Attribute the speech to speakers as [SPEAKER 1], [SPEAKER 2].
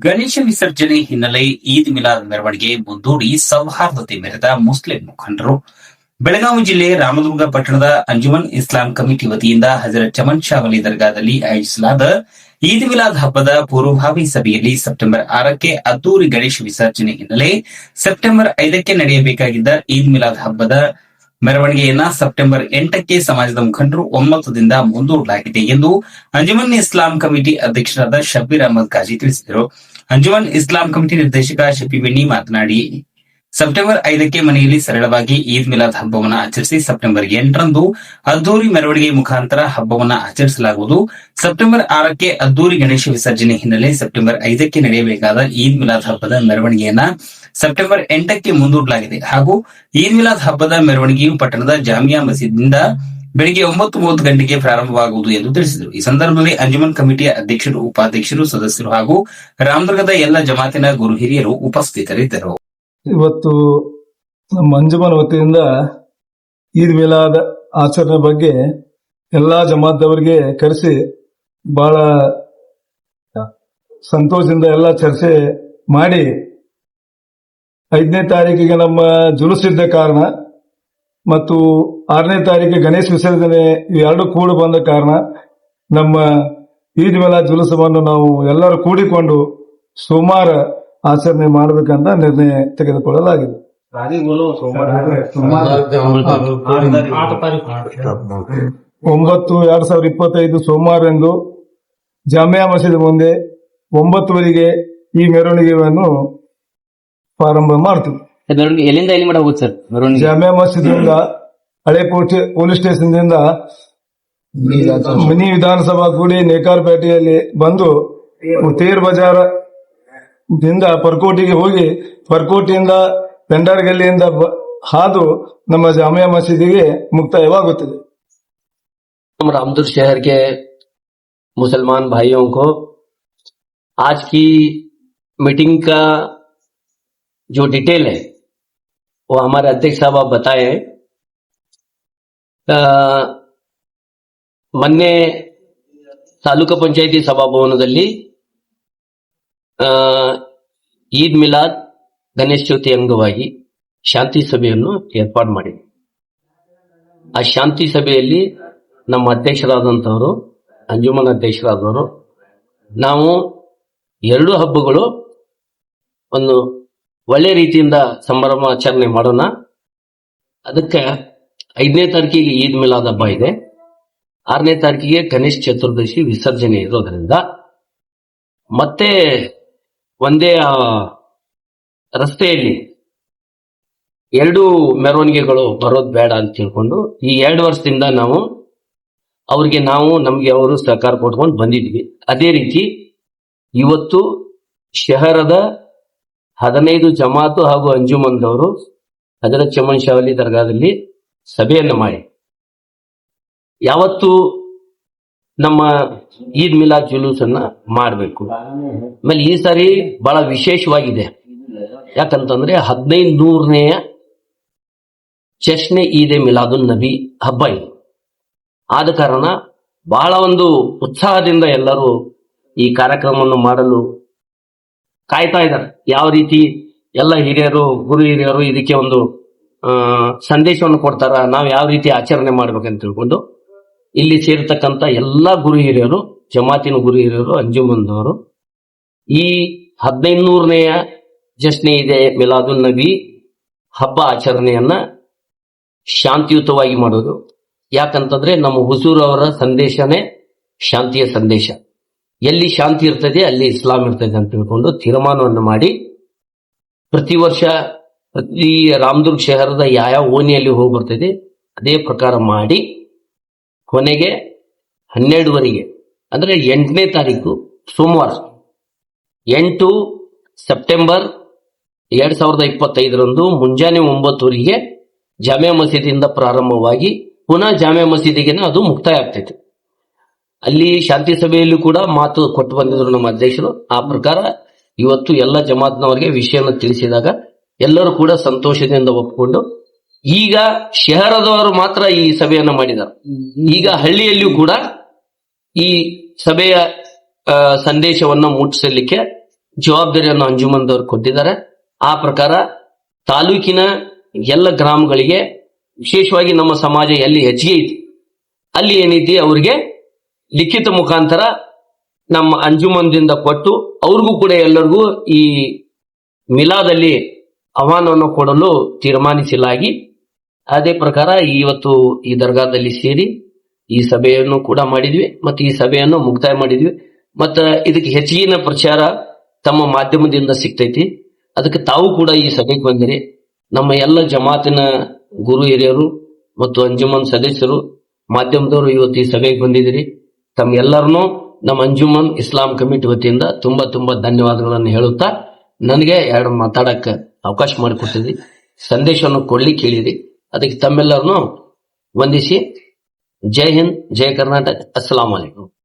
[SPEAKER 1] ಗಣೇಶ ವಿಸರ್ಜನೆ ಹಿನ್ನೆಲೆ ಈದ್ ಮಿಲಾದ್ ಮೆರವಣಿಗೆ ಮುಂದೂಡಿ ಸೌಹಾರ್ದತೆ ಮೆರೆದ ಮುಸ್ಲಿಂ ಮುಖಂಡರು. ಬೆಳಗಾವಿ ಜಿಲ್ಲೆ ರಾಮದುರ್ಗ ಪಟ್ಟಣದ ಅಂಜುಮನ್ ಇಸ್ಲಾಂ ಕಮಿಟಿ ವತಿಯಿಂದ ಹಜರತ್ ಚಮನ್ ಶಾವಲಿ ದರ್ಗಾದಲ್ಲಿ ಆಯೋಜಿಸಲಾದ ಈದ್ ಮಿಲಾದ್ ಹಬ್ಬದ ಪೂರ್ವಭಾವಿ ಸಭೆಯಲ್ಲಿ ಸೆಪ್ಟೆಂಬರ್ ಆರಕ್ಕೆ ಅದ್ದೂರಿ ಗಣೇಶ ವಿಸರ್ಜನೆ ಹಿನ್ನೆಲೆ ಸೆಪ್ಟೆಂಬರ್ ಐದಕ್ಕೆ ನಡೆಯಬೇಕಾಗಿದ್ದ ಈದ್ ಮಿಲಾದ್ ಹಬ್ಬದ ಮೆರವಣಿಗೆಯನ್ನ ಸೆಪ್ಟೆಂಬರ್ ಎಂಟಕ್ಕೆ ಸಮಾಜದ ಮುಖಂಡರು ಒಮ್ಮತದಿಂದ ಮುಂದೂಡಲಾಗಿದೆ ಎಂದು ಅಂಜುಮನ್ ಇಸ್ಲಾಂ ಕಮಿಟಿ ಅಧ್ಯಕ್ಷರಾದ ಶಬೀರ್ ಅಹಮದ್ ಖಾಜಿ ತಿಳಿಸಿದರು. ಅಂಜುಮನ್ ಇಸ್ಲಾಂ ಕಮಿಟಿ ನಿರ್ದೇಶಕ ಶಫಿ ಬೆನ್ನಿ ಮಾತನಾಡಿ, ಸೆಪ್ಟೆಂಬರ್ ಐದಕ್ಕೆ ಮನೆಯಲ್ಲಿ ಸರಳವಾಗಿ ಈದ್ ಮಿಲಾದ್ ಹಬ್ಬವನ್ನು ಆಚರಿಸಿ ಸೆಪ್ಟೆಂಬರ್ ಎಂಟರಂದು ಅದ್ದೂರಿ ಮೆರವಣಿಗೆ ಮುಖಾಂತರ ಹಬ್ಬವನ್ನು ಆಚರಿಸಲಾಗುವುದು. ಸೆಪ್ಟೆಂಬರ್ ಆರಕ್ಕೆ ಅದ್ದೂರಿ ಗಣೇಶ ವಿಸರ್ಜನೆ ಹಿನ್ನೆಲೆ ಸೆಪ್ಟೆಂಬರ್ ಐದಕ್ಕೆ ನಡೆಯಬೇಕಾದ ಈದ್ ಮಿಲಾದ್ ಹಬ್ಬದ ಮೆರವಣಿಗೆಯನ್ನ ಸೆಪ್ಟೆಂಬರ್ ಎಂಟಕ್ಕೆ ಮುಂದೂಡಲಾಗಿದೆ. ಹಾಗೂ ಈದ್ ಮಿಲಾದ್ ಹಬ್ಬದ ಮೆರವಣಿಗೆಯು ಪಟ್ಟಣದ ಜಾಮಿಯಾ ಮಸೀದ್ನಿಂದ ಬೆಳಿಗ್ಗೆ ಒಂಬತ್ತು ಮೂವತ್ತು ಗಂಟೆಗೆ ಪ್ರಾರಂಭವಾಗುವುದು ಎಂದು ತಿಳಿಸಿದರು. ಈ ಸಂದರ್ಭದಲ್ಲಿ ಅಂಜುಮನ್ ಕಮಿಟಿಯ ಅಧ್ಯಕ್ಷರು, ಉಪಾಧ್ಯಕ್ಷರು, ಸದಸ್ಯರು ಹಾಗೂ ರಾಮದುರ್ಗದ ಎಲ್ಲ ಜಮಾತಿನ ಗುರು ಹಿರಿಯರು ಉಪಸ್ಥಿತರಿದ್ದರು.
[SPEAKER 2] ಇವತ್ತು ನಮ್ಮ ಅಂಜುಮನ್ ವತಿಯಿಂದ ಈದ್ ಮಿಲಾದ್ ಆಚರಣೆ ಬಗ್ಗೆ ಎಲ್ಲಾ ಜಮಾತದವರಿಗೆ ಕರೆಸಿ ಬಹಳ ಸಂತೋಷದಿಂದ ಎಲ್ಲ ಚರ್ಚೆ ಮಾಡಿ ಐದನೇ ತಾರೀಕಿಗೆ ನಮ್ಮ ಜುಲುಸಿದ್ದ ಕಾರಣ ಮತ್ತು ಆರನೇ ತಾರೀಕಿಗೆ ಗಣೇಶ ವಿಸರ್ಜನೆ ಇವೆರಡು ಕೂಡಿ ಬಂದ ಕಾರಣ ನಮ್ಮ ಈದ್ ಮಿಲಾದ್ ಜುಲುಸವನ್ನು ನಾವು ಎಲ್ಲರೂ ಕೂಡಿಕೊಂಡು ಸೋಮವಾರ ಆಚರಣೆ ಮಾಡಬೇಕಂತ ನಿರ್ಣಯ ತೆಗೆದುಕೊಳ್ಳಲಾಗಿದೆ. ಒಂಬತ್ತು ಎರಡ್ ಸಾವಿರದ ಇಪ್ಪತ್ತೈದು ಸೋಮವಾರಂದು ಜಾಮಿಯಾ ಮಸೀದಿ ಮುಂದೆ ಒಂಬತ್ತುವರೆಗೆ ಈ ಮೆರವಣಿಗೆಯನ್ನು ಪ್ರಾರಂಭ ಮಾಡ್ತೀವಿ
[SPEAKER 3] ಮೆರವಣಿಗೆ ಎಲ್ಲಿಂದ ಎಲ್ಲಿ ಮಾಡ ಹೋಗುತ್ತೆ ಸರ್ ಮೆರವಣಿಗೆ
[SPEAKER 2] ಜಾಮಿಯಾ ಮಸೀದಿಯಿಂದ ಹಳೆ ಪೋಸ್ಟ್ ಪೊಲೀಸ್ ಸ್ಟೇಷನ್ದಿಂದ ಮಿನಿ ವಿಧಾನಸಭಾ ಗುಡಿ ನೇಕಾರಪೇಟೆಯಲ್ಲಿ ಬಂದು ತೇರ್ ಬಜಾರ್ ದಿಂದ ಪರ್ಕೋಟಿಗೆ ಹೋಗಿ ಪರ್ಕೋಟಿಯಿಂದ ಪೆಂಡಾರ್ ಗಲ್ಲಿಯಿಂದ ಬ- ಹಾದು ನಮ್ಮ ಜಾಮಿಯಾ ಮಸೀದಿಗೆ ಮುಕ್ತಾಯವಾಗುತ್ತದೆ
[SPEAKER 4] हम रामदुर शहर के मुसलमान भाइयों को आज की मीटिंग का जो डिटेल है वो हमारे अध्यक्ष साहब आप बताए हैं ಆ, ಮೊನ್ನೆ ತಾಲೂಕು ಪಂಚಾಯಿತಿ ಸಭಾಭವನದಲ್ಲಿ ಆ, ಈದ್ ಮಿಲಾದ್ ಗಣೇಶ ಚೌತಿ ಅಂಗವಾಗಿ ಶಾಂತಿ ಸಭೆಯನ್ನು ಏರ್ಪಾಡು ಮಾಡಿದೆ ಆ ಶಾಂತಿ ಸಭೆಯಲ್ಲಿ ನಮ್ಮ ಅಧ್ಯಕ್ಷರಾದಂಥವರು ಅಂಜುಮನ್ ಅಧ್ಯಕ್ಷರಾದವರು ನಾವು ಎರಡು ಹಬ್ಬಗಳು ಒಂದು ಒಳ್ಳೆ ರೀತಿಯಿಂದ ಸಂಭ್ರಮಾಚರಣೆ ಮಾಡೋಣ. ಅದಕ್ಕೆ ಐದನೇ ತಾರೀಕಿಗೆ ಈದ್ ಮಿಲಾದ್ ಹಬ್ಬ ಇದೆ. ಆರನೇ ತಾರೀಕಿಗೆ ಗಣೇಶ್ ಚತುರ್ದಶಿ ವಿಸರ್ಜನೆ ಇರೋದ್ರಿಂದ ಮತ್ತೆ ಒಂದೇ ರಸ್ತೆಯಲ್ಲಿ ಎರಡು ಮೆರವಣಿಗೆಗಳು ಬರೋದು ಬೇಡ ಅಂತ ತಿಳ್ಕೊಂಡು ಈ ಎರಡು ವರ್ಷದಿಂದ ನಾವು ಅವ್ರಿಗೆ ನಾವು ನಮ್ಗೆ ಅವರು ಸಹಕಾರ ಕೊಟ್ಕೊಂಡು ಬಂದಿದ್ವಿ. ಅದೇ ರೀತಿ ಇವತ್ತು ಶಹರದ ಹದಿನೈದು ಜಮಾತು ಹಾಗೂ ಅಂಜುಮನ್ದವರು ಹಜರತ್ ಚಮನ್ ಶಾವಲಿ ದರ್ಗಾದಲ್ಲಿ ಸಭೆಯನ್ನು ಮಾಡಿ. ಯಾವತ್ತು ನಮ್ಮ ಈದ್ ಮಿಲಾದ್ ಜುಲೂಸ್ ಅನ್ನ ಮಾಡಬೇಕು. ಆಮೇಲೆ ಈ ಸಾರಿ ಬಹಳ ವಿಶೇಷವಾಗಿದೆ. ಯಾಕಂತಂದ್ರೆ ಹದಿನೈದು ನೂರನೆಯ ಚಶ್ನೆ ಈದೆ ಮಿಲಾದು ನಬಿ ಹಬ್ಬ ಇದು. ಆದ ಕಾರಣ ಬಹಳ ಒಂದು ಉತ್ಸಾಹದಿಂದ ಎಲ್ಲರೂ ಈ ಕಾರ್ಯಕ್ರಮವನ್ನು ಮಾಡಲು ಕಾಯ್ತಾ ಇದ್ದಾರೆ. ಯಾವ ರೀತಿ ಎಲ್ಲ ಹಿರಿಯರು, ಗುರು ಹಿರಿಯರು ಇದಕ್ಕೆ ಒಂದು ಸಂದೇಶವನ್ನು ಕೊಡ್ತಾರ, ನಾವು ಯಾವ ರೀತಿ ಆಚರಣೆ ಮಾಡ್ಬೇಕಂತ ತಿಳ್ಕೊಂಡು ಇಲ್ಲಿ ಸೇರ್ತಕ್ಕಂಥ ಎಲ್ಲ ಗುರು ಹಿರಿಯರು, ಜಮಾತಿನ ಗುರು ಹಿರಿಯರು, ಅಂಜುಮಂದವರು, ಈ ಹದಿನೈದುನೂರನೆಯ ಜಶ್ನೆ ಇದೆ ಮಿಲಾದುನ್ ನಬಿ ಹಬ್ಬ ಆಚರಣೆಯನ್ನ ಶಾಂತಿಯುತವಾಗಿ ಮಾಡೋದು. ಯಾಕಂತಂದ್ರೆ ನಮ್ಮ ಹುಸೂರ್ ಅವರ ಸಂದೇಶನೇ ಶಾಂತಿಯ ಸಂದೇಶ. ಎಲ್ಲಿ ಶಾಂತಿ ಇರ್ತದೆ, ಅಲ್ಲಿ ಇಸ್ಲಾಂ ಇರ್ತದೆ ಅಂತ ತಿಳ್ಕೊಂಡು ತೀರ್ಮಾನವನ್ನು ಮಾಡಿ ಪ್ರತಿ ವರ್ಷ ಪ್ರತಿ ರಾಮದುರ್ಗ್ ಶಹರದ ಯಾವ ಓಣಿಯಲ್ಲಿ ಹೋಗಿ ಬರ್ತದೆ, ಅದೇ ಪ್ರಕಾರ ಮಾಡಿ ಕೊನೆಗೆ ಹನ್ನೆರಡುವರೆಗೆ, ಅಂದರೆ ಎಂಟನೇ ತಾರೀಕು ಸೋಮವಾರ, ಎಂಟು ಸೆಪ್ಟೆಂಬರ್ ಎರಡು ಸಾವಿರದ ಇಪ್ಪತ್ತೈದರಂದು ಮುಂಜಾನೆ ಒಂಬತ್ತುವರೆಗೆ ಜಾಮೆ ಮಸೀದಿಯಿಂದ ಪ್ರಾರಂಭವಾಗಿ ಪುನಃ ಜಾಮೆ ಮಸೀದಿಗೆ ಅದು ಮುಕ್ತಾಯ ಆಗ್ತೈತೆ. ಅಲ್ಲಿ ಶಾಂತಿ ಸಭೆಯಲ್ಲೂ ಕೂಡ ಮಾತು ಕೊಟ್ಟು ಬಂದಿದ್ರು ನಮ್ಮ ಅಧ್ಯಕ್ಷರು. ಆ ಪ್ರಕಾರ ಇವತ್ತು ಎಲ್ಲ ಜಮಾತ್ನವರಿಗೆ ವಿಷಯನ ತಿಳಿಸಿದಾಗ ಎಲ್ಲರೂ ಕೂಡ ಸಂತೋಷದಿಂದ ಒಪ್ಪಿಕೊಂಡು ಈಗ ಶಹರದವರು ಮಾತ್ರ ಈ ಸಭೆಯನ್ನ ಮಾಡಿದರು ಈಗ ಹಳ್ಳಿಯಲ್ಲಿಯೂ ಕೂಡ ಈ ಸಭೆಯ ಸಂದೇಶವನ್ನ ಮುಟ್ಟಿಸಲಿಕ್ಕೆ ಜವಾಬ್ದಾರಿಯನ್ನು ಅಂಜುಮನ್ದವರು ಕೊಟ್ಟಿದ್ದಾರೆ. ಆ ಪ್ರಕಾರ ತಾಲೂಕಿನ ಎಲ್ಲ ಗ್ರಾಮಗಳಿಗೆ ವಿಶೇಷವಾಗಿ ನಮ್ಮ ಸಮಾಜ ಎಲ್ಲಿ ಹೆಚ್ಚಿಗೆ ಐತಿ ಅಲ್ಲಿ ಏನೈತಿ ಅವರಿಗೆ ಲಿಖಿತ ಮುಖಾಂತರ ನಮ್ಮ ಅಂಜುಮನ್ದಿಂದ ಕೊಟ್ಟು ಅವ್ರಿಗೂ ಕೂಡ ಎಲ್ಲರಿಗೂ ಈ ಮಿಲಾದಲ್ಲಿ ಆಹ್ವಾನವನ್ನು ಕೊಡಲು ತೀರ್ಮಾನಿಸಲಾಗಿ ಅದೇ ಪ್ರಕಾರ ಇವತ್ತು ಈ ದರ್ಗಾದಲ್ಲಿ ಸೇರಿ ಈ ಸಭೆಯನ್ನು ಕೂಡ ಮಾಡಿದ್ವಿ ಮತ್ತು ಈ ಸಭೆಯನ್ನು ಮುಕ್ತಾಯ ಮಾಡಿದ್ವಿ. ಮತ್ತು ಇದಕ್ಕೆ ಹೆಚ್ಚಿನ ಪ್ರಚಾರ ತಮ್ಮ ಮಾಧ್ಯಮದಿಂದ ಸಿಗ್ತೈತಿ. ಅದಕ್ಕೆ ತಾವು ಕೂಡ ಈ ಸಭೆಗೆ ಬಂದಿರಿ. ನಮ್ಮ ಎಲ್ಲ ಜಮಾತಿನ ಗುರು ಹಿರಿಯರು ಮತ್ತು ಅಂಜುಮನ್ ಸದಸ್ಯರು, ಮಾಧ್ಯಮದವರು ಇವತ್ತು ಈ ಸಭೆಗೆ ಬಂದಿದ್ದೀರಿ. ತಮ್ಮ ಎಲ್ಲರನ್ನೂ ನಮ್ಮ ಅಂಜುಮನ್ ಇಸ್ಲಾಂ ಕಮಿಟಿ ವತಿಯಿಂದ ತುಂಬಾ ತುಂಬಾ ಧನ್ಯವಾದಗಳನ್ನು ಹೇಳುತ್ತಾ ನನಗೆ ಎರಡು ಮಾತಾಡಕ್ಕೆ ಅವಕಾಶ ಮಾಡಿಕೊಟ್ಟಿದ್ರಿ ಸಂದೇಶವನ್ನು ಕೊಡ್ಲಿ ಕೇಳಿರಿ. ಅದಕ್ಕೆ ತಮ್ಮೆಲ್ಲರನ್ನು ವಂದಿಸಿ. ಜೈ ಹಿಂದ್, ಜೈ ಕರ್ನಾಟಕ. ವಲೈಕುಂ